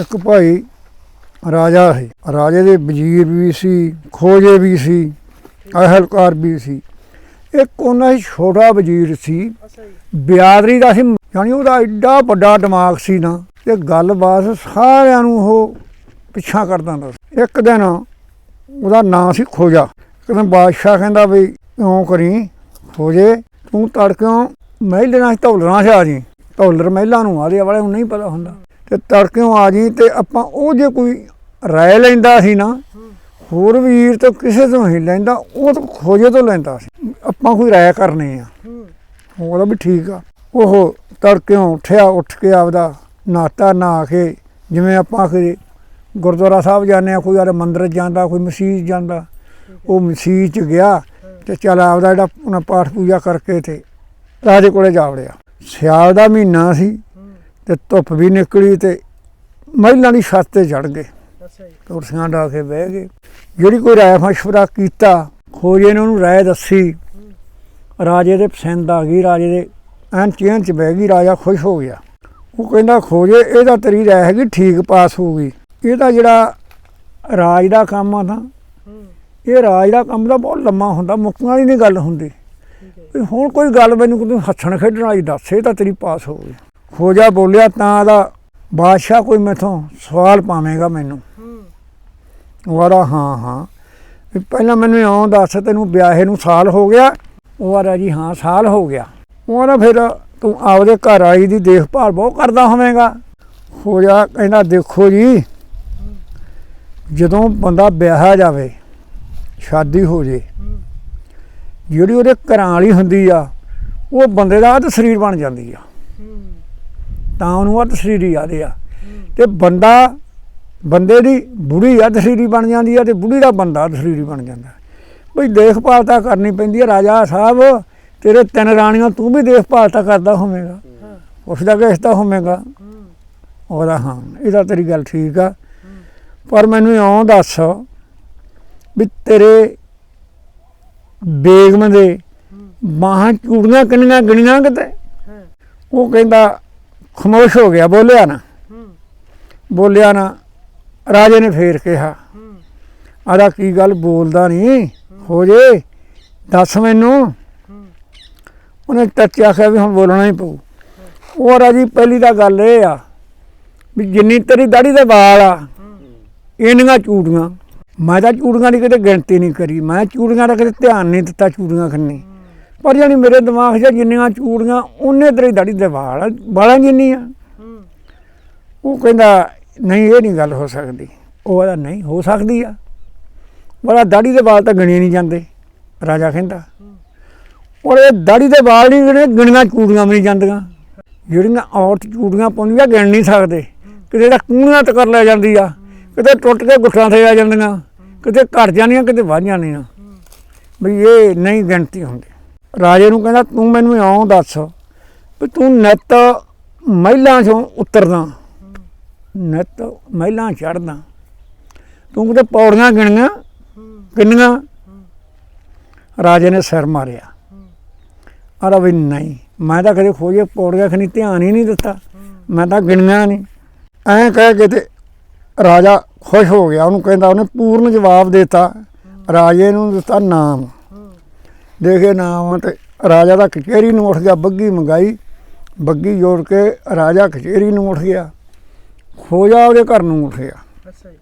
ਇੱਕ ਭਾਈ ਰਾਜਾ ਸੀ। ਰਾਜੇ ਦੇ ਵਜ਼ੀਰ ਵੀ ਸੀ, ਖੋਜੇ ਵੀ ਸੀ, ਅਹਿਲਕਾਰ ਵੀ ਸੀ। ਇੱਕ ਉਹਨਾਂ ਹੀ ਛੋਟਾ ਵਜ਼ੀਰ ਸੀ। ਬਿਆਦਰੀ ਦਾ ਸੀ। ਯਾਨੀ ਉਹਦਾ ਐਡਾ ਵੱਡਾ ਦਿਮਾਗ ਸੀ ਨਾ ਤੇ ਗੱਲਬਾਤ ਸਾਰਿਆਂ ਨੂੰ ਉਹ ਪਿੱਛਾ ਕਰਦਾ ਹੁੰਦਾ ਇੱਕ ਦਿਨ ਉਹਦਾ ਨਾਂ ਸੀ ਖੋਜਾ। ਇੱਕ ਦਿਨ ਬਾਦਸ਼ਾਹ ਕਹਿੰਦਾ ਵੀ ਕਿਉਂ ਕਰੀ, ਖੋਜੇ, ਤੂੰ ਤੜਕਿਓਂ ਮਹਿਲ ਨਾਲ ਧੌਲਣਾ ਸੀ ਆ ਜੀ। ਧੌਲਰ ਮਹਿਲਾਂ ਨੂੰ ਆਦੇ ਵਾਲੇ ਨੂੰ ਨਹੀਂ ਪਤਾ ਹੁੰਦਾ। ਤੇ ਤੜਕਿਓਂ ਆ ਜੀ ਤੇ ਆਪਾਂ ਉਹ ਜੇ ਕੋਈ ਰਾਏ ਲੈਂਦਾ ਸੀ ਨਾ, ਹੋਰ ਵੀਰ ਤੋਂ ਕਿਸੇ ਤੋਂ ਹੀ ਲੈਂਦਾ, ਉਹ ਤਾਂ ਖੋਜੇ ਤੋਂ ਲੈਂਦਾ ਸੀ। ਆਪਾਂ ਕੋਈ ਰਾਏ ਕਰਨੀ ਆ। ਹੂੰ ਉਹਦਾ ਵੀ ਠੀਕ ਆ। ਉਹ ਤੜਕਿਓਂ ਉੱਠਿਆ, ਉੱਠ ਕੇ ਆਪਦਾ ਨਾਤਾ ਨਹਾ ਕੇ, ਜਿਵੇਂ ਆਪਾਂ ਕਿ ਗੁਰਦੁਆਰਾ ਸਾਹਿਬ ਜਾਂਦੇ ਆ, ਕੋਈ ਆਰੇ ਮੰਦਿਰ ਜਾਂਦਾ, ਕੋਈ ਮਸਜਿਦ ਜਾਂਦਾ, ਉਹ ਮਸੀਤ ਚ ਗਿਆ ਤੇ ਚਲ ਆਪਦਾ ਜਿਹੜਾ ਉਹਨਾਂ ਪਾਠ ਪੂਜਾ ਕਰਕੇ ਤੇ ਰਾਜੇ ਕੋਲੇ ਜਾ ਵੜਿਆ। ਸਿਆਲ ਦਾ ਮਹੀਨਾ ਸੀ। ਤੇ ਧੁੱਪ ਵੀ ਨਿਕਲੀ ਤੇ ਮਹਿਲਾਂ ਦੀ ਛੱਤ ਤੇ ਚੜ ਗਏ। ਕੁਰਸੀਆਂ ਢਾ ਕੇ ਬਹਿ ਗਏ। ਜਿਹੜੀ ਕੋਈ ਰਾਏ ਮਸ਼ਵਰਾ ਕੀਤਾ ਖੋਜੇ ਨੇ ਉਹਨੂੰ ਰਾਏ ਦੱਸੀ। ਰਾਜੇ ਦੇ ਪਸੰਦ ਆ ਗਈ ਰਾਜੇ ਦੇ ਐਨ ਚੈਨ ਚ ਬਹਿ ਗਈ ਰਾਜਾ ਖੁਸ਼ ਹੋ ਗਿਆ। ਉਹ ਕਹਿੰਦਾ ਖੋਜੇ ਇਹਦਾ ਤੇਰੀ ਰਾਏ ਹੈਗੀ ਠੀਕ ਪਾਸ ਹੋ ਗਈ। ਇਹਦਾ ਜਿਹੜਾ ਰਾਜ ਦਾ ਕੰਮ ਆ ਹੂੰ। ਇਹ ਰਾਜ ਦਾ ਕੰਮ ਤਾਂ ਬਹੁਤ ਲੰਮਾ ਹੁੰਦਾ ਮੁੱਕਣ ਵਾਲੀ ਨਹੀਂ ਗੱਲ ਹੁੰਦੀ। ਹੁਣ ਕੋਈ ਗੱਲ ਮੈਨੂੰ ਕੋਈ ਹੱਸਣ ਖੇਡਣ ਵਾਲੀ ਦੱਸ ਇਹ ਤਾਂ ਤੇਰੀ ਪਾਸ ਹੋ ਗਈ। ਖੋਜਾ ਬੋਲਿਆ ਤਾਂ ਦਾ ਬਾਦਸ਼ਾਹ ਕੋਈ ਮੈਥੋਂ ਸਵਾਲ ਪਾਵੇਂਗਾ ਮੈਨੂੰ। ਹੂੰ। ਵਾਰਾ ਹਾਂ ਹਾਂ। ਪਹਿਲਾਂ ਮੈਨੂੰ ਇਉਂ ਦੱਸ ਤੈਨੂੰ ਵਿਆਹੇ ਨੂੰ ਸਾਲ ਹੋ ਗਿਆ? ਉਹ ਵਾਰਾ ਜੀ ਹਾਂ ਸਾਲ ਹੋ ਗਿਆ। ਉਹ ਵਾਰਾ ਫਿਰ ਤੂੰ ਆਪਦੇ ਘਰ ਆਈ ਦੀ ਦੇਖਭਾਲ ਬਹੁਤ ਕਰਦਾ ਹੋਵੇਂਗਾ। ਹੋ ਜਾ ਕਹਿੰਦਾ ਦੇਖੋ ਜੀ ਜਦੋਂ ਬੰਦਾ ਵਿਆਹਿਆ ਜਾਵੇ ਸ਼ਾਦੀ ਹੋ ਜੇ ਹੂੰ। ਜਿਹੜੀ ਉਹਦੇ ਘਰਾਂ ਵਾਲੀ ਹੁੰਦੀ ਆ ਉਹ ਬੰਦੇ ਦਾ ਅੱਧ ਸਰੀਰ ਬਣ ਜਾਂਦੀ ਆ। ਹੂੰ। ਤਾਂ ਉਹਨੂੰ ਅੱਧ ਸਰੀਰੀ ਆਦੇ ਆ। ਤੇ ਬੰਦਾ ਬੰਦੇ ਦੀ ਬੁੜੀ ਅੱਧ ਸਰੀਰੀ ਬਣ ਜਾਂਦੀ ਆ ਤੇ ਬੁੜੀ ਦਾ ਬੰਦਾ ਅੱਧ ਸਰੀਰੀ ਬਣ ਜਾਂਦਾ। ਬਈ ਦੇਖਭਾਲ ਤਾਂ ਕਰਨੀ ਪੈਂਦੀ ਆ ਰਾਜਾ ਸਾਹਿਬ ਤੇਰੇ ਤਿੰਨ ਰਾਣੀਆਂ ਤੂੰ ਵੀ ਦੇਖਭਾਲ ਤਾਂ ਕਰਦਾ ਹੋਵੇਂਗਾ। ਹਾਂ। ਉਸਦਾ ਕਿਸਦਾ ਹੋਵੇਂਗਾ। ਹੂੰ। ਉਹਦਾ ਹਾਂ ਇਹਦਾ ਤੇਰੀ ਗੱਲ ਠੀਕ ਆ। ਪਰ ਮੈਨੂੰ ਇਉਂ ਦੱਸ ਵੀ ਤੇਰੇ ਬੇਗਮ ਦੇ ਬਾਹਾਂ ਚੂੜੀਆਂ ਕਿੰਨੀਆਂ ਗਿਣੀਆਂ ਕਿਤੇ? ਉਹ ਕਹਿੰਦਾ ਖਮੋਸ਼ ਹੋ ਗਿਆ ਬੋਲਿਆ ਨਾ। ਹੂੰ। ਬੋਲਿਆ ਨਾ ਰਾਜੇ ਨੇ ਫੇਰ ਕਿਹਾ ਹੂੰ। ਆਦਾ ਕੀ ਗੱਲ ਬੋਲਦਾ ਨਹੀਂ ਹੋ। ਜੇ ਦੱਸ ਮੈਨੂੰ। ਹੂੰ। ਉਹਨੇ ਟੱਚਿਆ ਆਖਿਆ ਵੀ ਹੁਣ ਬੋਲਣਾ ਹੀ ਪਊ। ਉਹ ਰਾਜੀ ਪਹਿਲੀ ਤਾਂ ਗੱਲ ਇਹ ਆ ਵੀ ਜਿੰਨੀ ਤੇਰੀ ਦਾੜੀ ਦੇ ਵਾਲ ਆ ਇੰਨੀਆਂ ਚੂੜੀਆਂ। ਮੈਂ ਤਾਂ ਚੂੜੀਆਂ ਦੀ ਕਿਤੇ ਗਿਣਤੀ ਨਹੀਂ ਕਰੀ। ਮੈਂ ਚੂੜੀਆਂ ਦਾ ਕਿਤੇ ਧਿਆਨ ਨਹੀਂ ਦਿੱਤਾ ਚੂੜੀਆਂ ਖੰਨੀ। ਪਰ ਜਾਨੀ ਮੇਰੇ ਦਿਮਾਗ 'ਚ ਜਿੰਨੀਆਂ ਚੂੜੀਆਂ ਉਹਨੇ ਤੇਰੀ ਦਾੜੀ ਦੇ ਵਾਲ ਆ, ਵਾਲਾਂ ਜਿੰਨੀਆਂ ਹੂੰ। ਉਹ ਕਹਿੰਦਾ ਨਹੀਂ ਇਹ ਨਹੀਂ ਗੱਲ ਹੋ ਸਕਦੀ। ਉਹ ਕਹਿੰਦਾ ਨਹੀਂ ਹੋ ਸਕਦੀ ਆ। ਬੜਾ ਦਾੜੀ ਦੇ ਵਾਲ ਤਾਂ ਗਿਣੇ ਨਹੀਂ ਜਾਂਦੇ ਰਾਜਾ ਕਹਿੰਦਾ। ਔਰ ਇਹ ਦਾੜੀ ਦੇ ਵਾਲ ਨਹੀਂ ਗਿਣੇ ਗਿਣੀਆਂ ਚੂੜੀਆਂ ਵੀ ਨਹੀਂ ਜਾਂਦੀਆਂ। ਜਿਹੜੀਆਂ ਔਰਤ ਚੂੜੀਆਂ ਪਾਉਂਦੀਆਂ ਗਿਣ ਨਹੀਂ ਸਕਦੇ। ਕਿਤੇ ਤਾਂ ਕੂਣੀਆਂ ਤੇ ਕਰ ਲੈ ਜਾਂਦੀ ਆ ਕਿਤੇ ਟੁੱਟ ਕੇ ਗੁੱਠਾਂ ਤੇ ਆ ਜਾਂਦੀਆਂ ਕਿਤੇ ਘਟ ਜਾਂਦੀਆਂ ਕਿਤੇ ਵੱਧ ਜਾਂਦੀਆਂ ਵੀ ਇਹ ਨਹੀਂ ਗਿਣਤੀ ਹੁੰਦੀ। ਰਾਜੇ ਨੂੰ ਕਹਿੰਦਾ, ਤੂੰ ਮੈਨੂੰ ਇਉਂ ਦੱਸ ਵੀ ਤੂੰ ਨਿੱਤ ਮਹਿਲਾਂ ਚੋਂ ਉਤਰਦਾ, ਨਿੱਤ ਮਹਿਲਾਂ ਚੜਦਾ ਤੂੰ ਕਿਤੇ ਪੌੜੀਆਂ ਗਿਣੀਆਂ ਕਿੰਨੀਆਂ ਰਾਜੇ ਨੇ ਸਿਰ ਮਾਰਿਆ। ਆਰਾ ਵੀ ਨਹੀਂ, ਮੈਂ ਤਾਂ ਕਦੇ ਖੋਜੇ ਪੌੜੀਆਂ ਖਣੀ ਧਿਆਨ ਹੀ ਨਹੀਂ ਦਿੱਤਾ। ਮੈਂ ਤਾਂ ਗਿਣੀਆਂ ਨਹੀਂ। ਐਂ ਕਹਿ ਕੇ ਤੇ ਰਾਜਾ ਖੁਸ਼ ਹੋ ਗਿਆ। ਉਹਨੂੰ ਕਹਿੰਦਾ, ਉਹਨੇ ਪੂਰਨ ਜਵਾਬ ਦਿੱਤਾ। ਰਾਜੇ ਨੂੰ ਦਿੱਤਾ ਨਾਮ। ਦੇਖੇ ਨਾਮ ਤੇ ਰਾਜਾ ਦਾ ਕਚਹਿਰੀ ਨੂੰ ਉੱਠ ਗਿਆ ਬੱਗੀ ਮੰਗਾਈ ਬੱਗੀ ਜੋੜ ਕੇ ਰਾਜਾ ਕਚਹਿਰੀ ਨੂੰ ਉੱਠ ਗਿਆ ਖੋਜਾ ਉਹਦੇ ਘਰ ਨੂੰ ਉੱਠ ਗਿਆ। ਅੱਛਾ ਜੀ।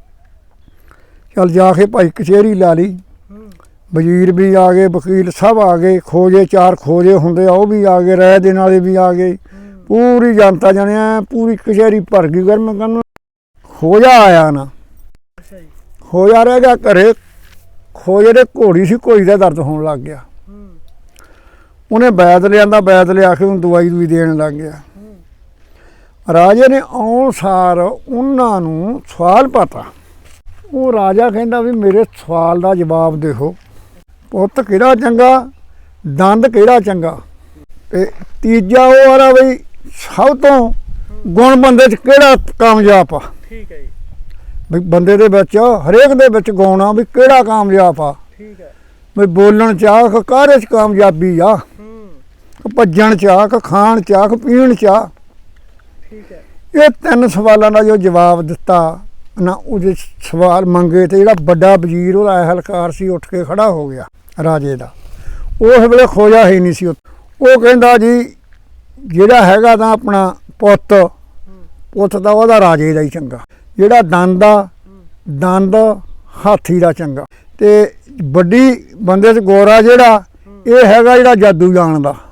ਚਲ ਜਾ ਕੇ ਭਾਈ ਕਚਹਿਰੀ ਲਾ ਲਈ। ਵਜ਼ੀਰ ਵੀ ਆ ਗਏ ਵਕੀਲ ਸਭ ਆ ਗਏ ਖੋਜੇ ਚਾਰ ਖੋਜੇ ਹੁੰਦੇ ਆ ਉਹ ਵੀ ਆ ਗਏ ਰਾਏ ਦੇਣ ਵਾਲੇ ਵੀ ਆ ਗਏ। ਪੂਰੀ ਜਨਤਾ ਜਣਿਆ ਪੂਰੀ ਕਚਹਿਰੀ ਭਰ ਗਈ ਗਰਮ ਕਰਨ ਖੋਜਾ ਆਇਆ ਨਾ। ਖੋਜਾ ਰਹਿ ਗਿਆ ਘਰੇ ਖੋਜੇ ਦੇ ਘੋੜੀ ਸੀ ਘੋੜੀ ਦਾ ਦਰਦ ਹੋਣ ਲੱਗ ਗਿਆ। ਉਹਨੇ ਬੈਦ ਲਿਆਂਦਾ ਬੈਦ ਲਿਆ ਕੇ ਉਹਨੂੰ ਦਵਾਈ ਦੂਈ ਦੇਣ ਲੱਗ ਗਿਆ। ਰਾਜੇ ਨੇ ਆਉਣ ਸਾਰ ਉਹਨਾਂ ਨੂੰ ਸਵਾਲ ਪਤਾ। ਉਹ ਰਾਜਾ ਕਹਿੰਦਾ ਵੀ ਮੇਰੇ ਸਵਾਲ ਦਾ ਜਵਾਬ ਦੇਖੋ ਪੁੱਤ ਕਿਹੜਾ ਚੰਗਾ? ਦੰਦ ਕਿਹੜਾ ਚੰਗਾ? ਤੇ ਤੀਜਾ ਉਹ ਵਾਲਾ ਵੀ ਸਭ ਤੋਂ ਗੁਣ ਬੰਦੇ 'ਚ ਕਿਹੜਾ ਕਾਮਯਾਬ ਆ? ਠੀਕ ਹੈ ਜੀ। ਵੀ ਬੰਦੇ ਦੇ ਵਿੱਚ ਹਰੇਕ ਦੇ ਵਿੱਚ ਗੁਣ ਆ ਵੀ ਕਿਹੜਾ ਕਾਮਯਾਬ ਆ? ਠੀਕ ਹੈ। ਵੀ ਬੋਲਣ ਚ ਆ ਕਿ ਕਾਰੇ ਚ ਕਾਮਯਾਬੀ ਆ? ਭੱਜਣ ਚ ਖਾਣ ਚ ਆ ਪੀਣ ਚਾਹ ਠੀਕ ਹੈ ਇਹ ਤਿੰਨ ਸਵਾਲਾਂ ਦਾ ਜੋ ਜਵਾਬ ਦਿੱਤਾ, ਨਾ ਉਹਦੇ ਸਵਾਲ ਮੰਗੇ ਤੇ ਜਿਹੜਾ ਵੱਡਾ ਵਜ਼ੀਰ, ਉਹਦਾ ਅਹਿਲਕਾਰ ਸੀ, ਉੱਠ ਕੇ ਖੜਾ ਹੋ ਗਿਆ ਰਾਜੇ ਦਾ। ਉਸ ਵੇਲੇ ਖੋਜਾ ਹੀ ਨਹੀਂ ਸੀ ਉੱਥੇ। ਉਹ ਕਹਿੰਦਾ ਜੀ, ਜਿਹੜਾ ਹੈਗਾ ਤਾਂ ਆਪਣਾ ਪੁੱਤ ਪੁੱਤ ਦਾ ਉਹਦਾ ਰਾਜੇ ਦਾ ਹੀ ਚੰਗਾ। ਜਿਹੜਾ ਦੰਦ ਆ, ਦੰਦ ਹਾਥੀ ਦਾ ਚੰਗਾ। ਤੇ ਵੱਡੀ ਬੰਦੇ 'ਚ ਗੋਰਾ ਜਿਹੜਾ, ਇਹ ਹੈਗਾ ਜਿਹੜਾ ਜਾਦੂ ਜਾਣਦਾ। ਹਾਂ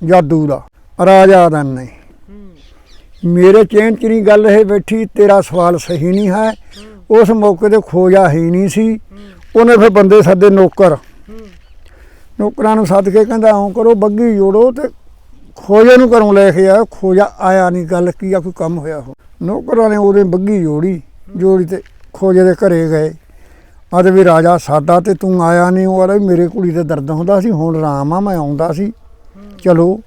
ਜਾਦੂ ਦਾ ਰਾਜਾ ਦਾ ਨਹੀਂ। ਮੇਰੇ ਚੈਨ ਚ ਨਹੀਂ ਗੱਲ ਇਹ ਬੈਠੀ ਤੇਰਾ ਸਵਾਲ ਸਹੀ ਨਹੀਂ ਹੈ। ਉਸ ਮੌਕੇ ਤੇ ਖੋਜਾ ਹੀ ਨਹੀਂ ਸੀ। ਉਹਨੇ ਫਿਰ ਬੰਦੇ ਸੱਦੇ ਨੌਕਰ। ਨੌਕਰਾਂ ਨੂੰ ਸੱਦ ਕੇ ਕਹਿੰਦਾ ਆਉਂ ਕਰੋ ਬੱਗੀ ਜੋੜੋ ਤੇ ਖੋਜੇ ਨੂੰ ਘਰੋਂ ਲੈ ਕੇ ਆਇਆ ਖੋਜਾ ਆਇਆ ਨਹੀਂ ਗੱਲ ਕੀ ਆ ਕੋਈ ਕੰਮ ਹੋਇਆ ਹੋ ਨੌਕਰਾਂ ਨੇ ਉਹਦੇ ਬੱਗੀ ਜੋੜੀ ਜੋੜੀ ਤੇ ਖੋਜੇ ਦੇ ਘਰੇ ਗਏ। ਆਦੇ ਵੀ ਰਾਜਾ ਸਾਦਾ ਤੇ ਤੂੰ ਆਇਆ ਨਹੀਂ ਉਹ ਆਲਾ ਮੇਰੇ ਕੁੜੀ ਤੇ ਦਰਦ ਹੁੰਦਾ ਸੀ ਹੁਣ ਆਰਾਮ ਆ ਮੈਂ ਆਉਂਦਾ ਸੀ। ਚਲੋ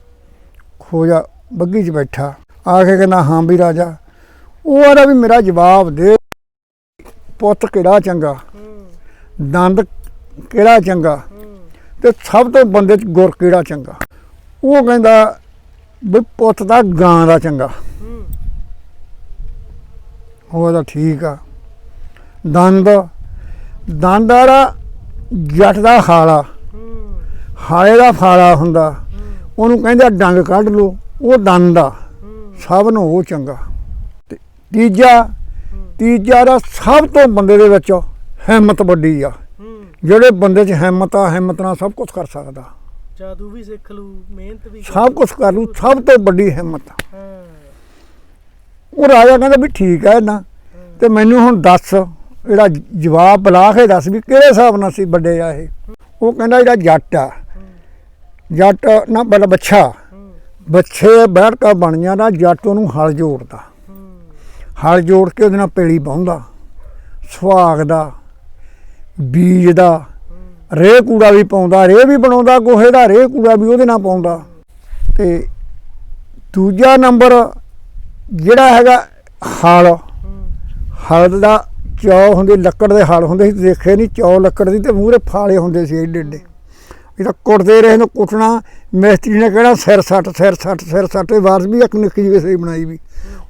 ਖੋਜਾ ਬੱਗੀ 'ਚ ਬੈਠਾ। ਆ ਕੇ ਕਹਿੰਦਾ, ਹਾਂ ਵੀ ਰਾਜਾ, ਉਹ ਆਲਾ ਵੀ ਮੇਰਾ ਜਵਾਬ ਦੇ। ਪੁੱਤ ਕਿਹੜਾ ਚੰਗਾ? ਦੰਦ ਕਿਹੜਾ ਚੰਗਾ? ਹੂੰ ਤੇ ਸਭ ਤੋਂ ਬੰਦੇ 'ਚ ਗੁਰ ਕਿਹੜਾ ਚੰਗਾ? ਉਹ ਕਹਿੰਦਾ ਵੀ ਪੁੱਤ ਦਾ ਗਾਂ ਦਾ ਚੰਗਾ। ਹੂੰ ਉਹ ਤਾਂ ਠੀਕ ਆ। ਦੰਦ ਦੰਦ ਵਾਲਾ ਜੱਟ ਦਾ ਹਾਲਾ ਹਾਲੇ ਦਾ ਫਾਲਾ ਹੁੰਦਾ। ਉਹਨੂੰ ਕਹਿੰਦਾ ਡੰਗ ਕੱਢ ਲੋ ਉਹ ਦੰਦ ਆ ਸਭ ਨੂੰ ਉਹ ਚੰਗਾ। ਤੇ ਤੀਜਾ ਤੀਜਾ ਦਾ ਸਭ ਤੋਂ ਬੰਦੇ ਦੇ ਵਿੱਚ ਹਿੰਮਤ ਵੱਡੀ ਆ। ਜਿਹੜੇ ਬੰਦੇ 'ਚ ਹਿੰਮਤ ਆ ਹਿੰਮਤ ਨਾਲ ਸਭ ਕੁਝ ਕਰ ਸਕਦਾ। ਜਾਦੂ ਵੀ ਸਿੱਖ ਲੂ ਮਿਹਨਤ ਵੀ ਕਰ ਸਭ ਕੁਝ ਕਰ ਲੂ ਸਭ ਤੋਂ ਵੱਡੀ ਹਿੰਮਤ ਹਾਂ। ਉਹ ਰਾਜਾ ਕਹਿੰਦਾ ਵੀ ਠੀਕ ਹੈ। ਨਾ ਤੇ ਮੈਨੂੰ ਹੁਣ ਦੱਸ ਜਿਹੜਾ ਜਵਾਬ ਬੁਲਾ ਕੇ ਦੱਸ ਵੀ ਕਿਹੜੇ ਹਿਸਾਬ ਨਾਲ ਸੀ ਵੱਡੇ ਆ ਇਹ। ਉਹ ਕਹਿੰਦਾ ਜਿਹੜਾ ਜੱਟ ਆ। ਜੱਟ ਨਾ ਬਲ ਬੱਛਾ। ਬੱਛੇ ਬੈਠ ਕੇ ਬਣ ਜਾਂਦਾ, ਜੱਟ ਉਹਨੂੰ ਹਲ ਜੋੜਦਾ। ਹਲ ਜੋੜ ਕੇ ਉਹਦੇ ਨਾਲ ਪੇਲੀ ਪਾਉਂਦਾ ਸੁਹਾਗ ਦਾ, ਬੀਜ ਦਾ, ਰੇਹ ਕੂੜਾ ਵੀ ਪਾਉਂਦਾ, ਰੇਹ ਵੀ ਬਣਾਉਂਦਾ, ਗੋਹੇ ਦਾ ਰੇਹ ਕੂੜਾ ਵੀ ਉਹਦੇ ਨਾਲ ਪਾਉਂਦਾ। ਤੇ ਦੂਜਾ ਨੰਬਰ ਜਿਹੜਾ ਹੈਗਾ ਹਲ। ਹਲ ਦਾ ਚੌ ਹੁੰਦੇ, ਲੱਕੜ ਦੇ ਹਲ ਹੁੰਦੇ ਸੀ, ਦੇਖੇ ਨਹੀਂ ਚੌ ਲੱਕੜ ਦੀ ਤੇ ਮੂਹਰੇ ਫਾਲੇ ਹੁੰਦੇ ਸੀ ਏਡੇ ਏਡੇ ਇਹ ਤਾਂ ਕੁੱਟਦੇ ਰਹੇ ਨੂੰ ਕੁੱਟਣਾ ਮਿਸਤਰੀ ਨੇ ਕਹਿਣਾ ਸਿਰ ਸੱਟ ਸਿਰ ਸੱਟ ਸਿਰ ਸੱਟ ਇਹ ਵਾਰਸ ਵੀ ਇੱਕ ਨਿੱਕੀ ਜਿਹੀ ਸੀ ਬਣਾਈ ਵੀ।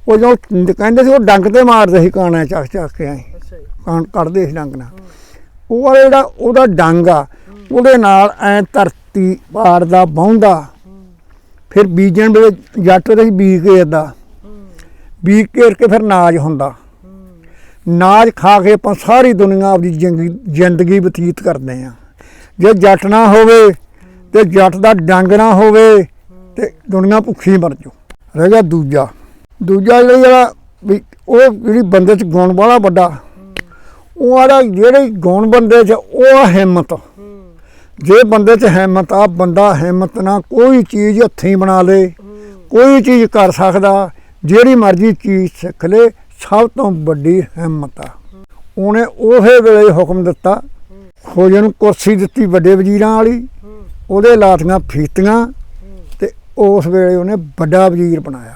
ਉਹ ਜੋ ਕਹਿੰਦੇ ਸੀ ਉਹ ਡੰਗ ਤੇ ਮਾਰਦੇ ਸੀ ਕਾਣਾ ਚੱਕ ਚੱਕ ਕੇ ਆਏ। ਕਾਣ ਕੱਢਦੇ ਸੀ ਡੰਗ ਨਾਲ। ਉਹ ਵਾਲਾ ਜਿਹੜਾ ਉਹਦਾ ਡੰਗ ਆ ਉਹਦੇ ਨਾਲ ਐ ਧਰਤੀ ਪਾੜ ਦਾ ਬਾਹੁੰਦਾ ਹੂੰ। ਫਿਰ ਬੀਜਣ ਵੇਲੇ ਜੱਟ ਦੇ ਬੀਜ ਘੇਰਦਾ। ਹੂੰ। ਬੀਜ ਘੇਰ ਕੇ ਫਿਰ ਨਾਜ ਹੁੰਦਾ। ਨਾਜ ਖਾ ਕੇ ਆਪਾਂ ਸਾਰੀ ਦੁਨੀਆ ਆਪਦੀ ਜ਼ਿੰਦਗੀ ਬਤੀਤ ਕਰਦੇ ਆ। ਜੇ ਜੱਟ ਨਾ ਹੋਵੇ ਤੇ ਜੱਟ ਦਾ ਡੰਗ ਨਾ ਹੋਵੇ ਤੇ ਦੁਨੀਆ ਭੁੱਖੀ ਮਰ ਜੂ ਰਹਿ ਗਿਆ ਦੂਜਾ। ਦੂਜਾ ਜਿਹੜਾ ਵੀ ਉਹ ਜਿਹੜੀ ਬੰਦੇ 'ਚ ਗੁਣ ਵਾਲਾ ਵੱਡਾ, ਉਹ ਆਲਾ ਜਿਹੜੇ ਗੁਣ ਬੰਦੇ 'ਚ, ਉਹ ਆ ਹਿੰਮਤ। ਜੇ ਬੰਦੇ 'ਚ ਹਿੰਮਤ ਆ ਬੰਦਾ ਹਿੰਮਤ ਨਾਲ ਕੋਈ ਚੀਜ਼ ਹੱਥੀਂ ਬਣਾ ਲੇ, ਕੋਈ ਚੀਜ਼ ਕਰ ਸਕਦਾ, ਜਿਹੜੀ ਮਰਜ਼ੀ ਚੀਜ਼ ਸਿੱਖ ਲੇ, ਸਭ ਤੋਂ ਵੱਡੀ ਹਿੰਮਤ ਆ। ਉਹਨੇ ਉਹੇ ਵੇਲੇ ਹੁਕਮ ਦਿੱਤਾ ਖੋਜੇ ਨੂੰ ਕੁਰਸੀ ਦਿੱਤੀ ਵੱਡੇ ਵਜ਼ੀਰਾਂ ਵਾਲੀ ਉਹਦੇ ਲਾਤੀਆਂ ਫੀਤੀਆਂ ਤੇ ਉਸ ਵੇਲੇ ਉਹਨੇ ਵੱਡਾ ਵਜ਼ੀਰ ਬਣਾਇਆ